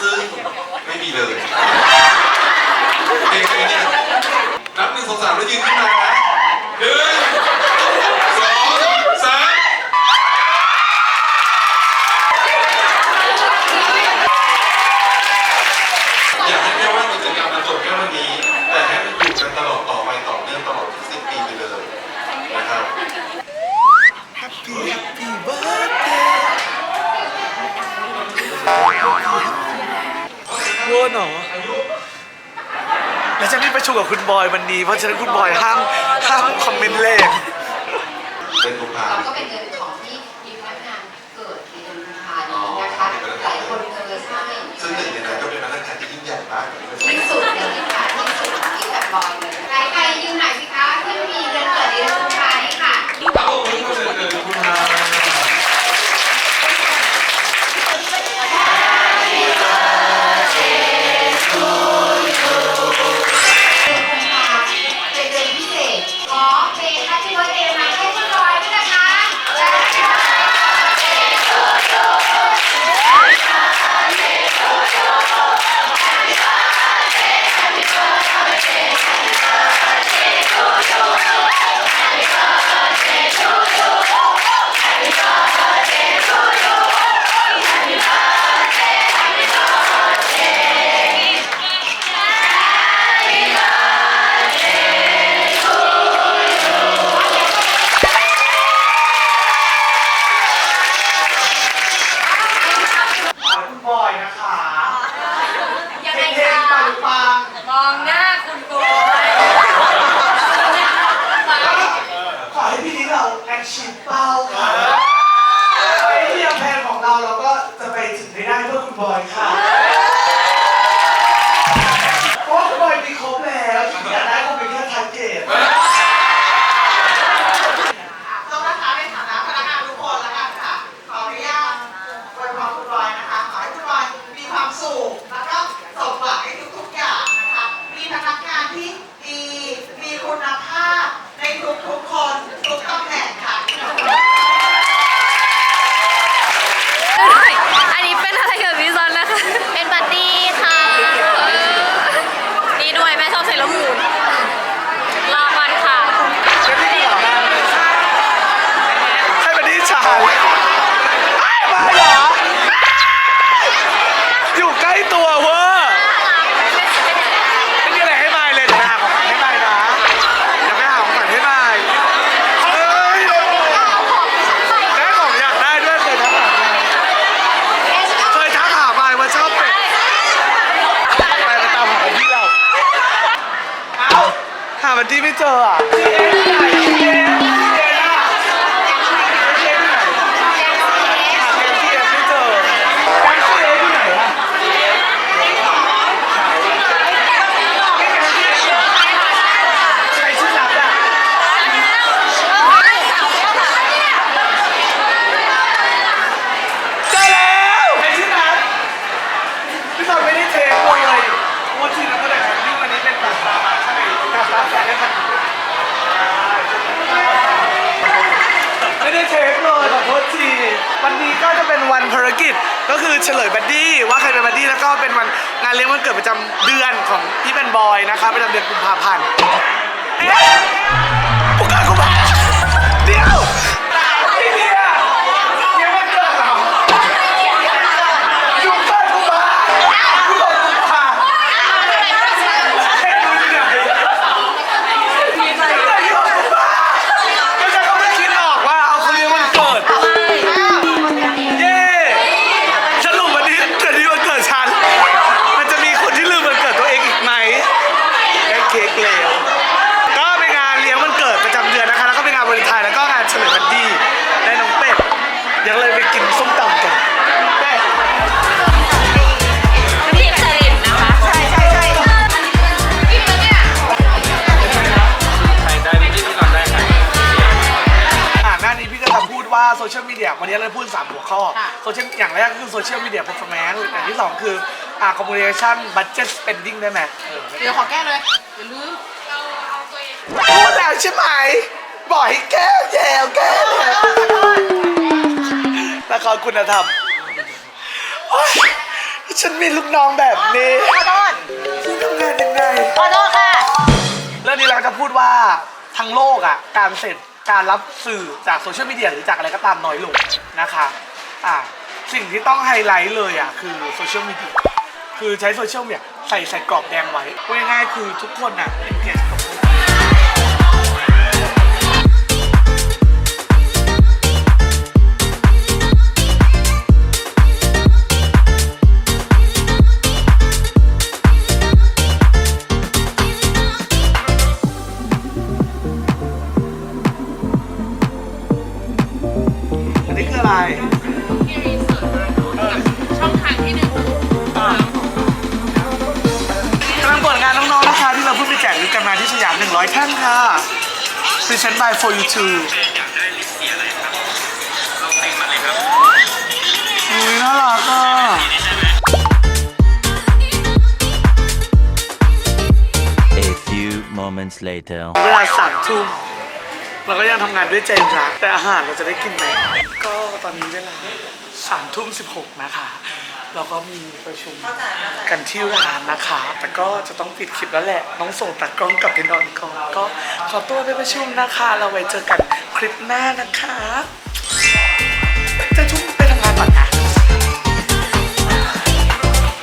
ซื้อ ไม่มีเลยเด็กๆเนี่ยนับหนึ่งสองสามแล้วยืนขึ้นมานะหนึ่ง นหรอแล้วจะรีบปชุมกับคุณบอยวันนี้ เพราะฉะนั้นคุณบอยห้ามห้ามคอมเมนต์แรง เป็นผู้พาก็เป็นเงินของ ครบแล้วที่อยากได้คงเป็นแค่ทาร์เก็ต 做啊。 วันนี้ก็จะเป็นวันภารกิจก็คือเฉลยบัดดี้ว่าใครเป็นบัดดี้แล้วก็เป็นวันงานเลี้ยงวันเกิดประจำเดือนของพี่เป็นบอยนะคะประจำเดือนกุมภาพันธ์ โซเชียลมีเดียวันนี้เราพูด3หัวข้อโซเชียลอย่างแรกคือโซเชียลมีเดีย performance อย่างที่ 2 คืออ่า communication budget spending ได้ไหมเดี๋ยวขอแก้เลยอย่ลืมพูดแล้วใช่ไหมบ่อยแก้แย่แก้แย่ละครคุณธรรมฉันมีลูกน้องแบบนี้ขอโทษฉันทำงานยังไง ขอโทษค่ะ เรื่องนี้เราจะพูดว่าทั้งโลกอะ การเสร็จ การรับสื่อจากโซเชียลมีเดียหรือจากอะไรก็ตามน้อยลงนะคะอ่าสิ่งที่ต้องไฮไลท์เลยอะคือโซเชียลมีเดียคือใช้โซเชียลเนี่ยใส่ใส่กรอบแดงไว้ง่ายๆคือทุกคนอะเอนเกจกับ อันนี้คืออะไรช่องทางที่หนึ่งกำลังเปิดงานน้องๆนะคะที่เราเพิ่งไปแจกลิฟต์กันมาที่สยาม100ท่านค่ะ Present by for you too อุ้ยน่ารักอะ A few moments later. เวลาสามทุ่มเราก็ยังทำงานด้วยใจรักแต่อาหารเราจะได้กินไหมก็ ตอนนี้เวลาสามทุ่มสิบหกนะคะ เราก็มีประชุมกันที่ร้านนะคะ แต่ก็จะต้องปิดคลิปแล้วแหละ น้องส่งตัดกล้องกลับไปนอนก่อนก็ขอตัวไปประชุมนะคะ เราไว้เจอกันคลิปหน้านะคะ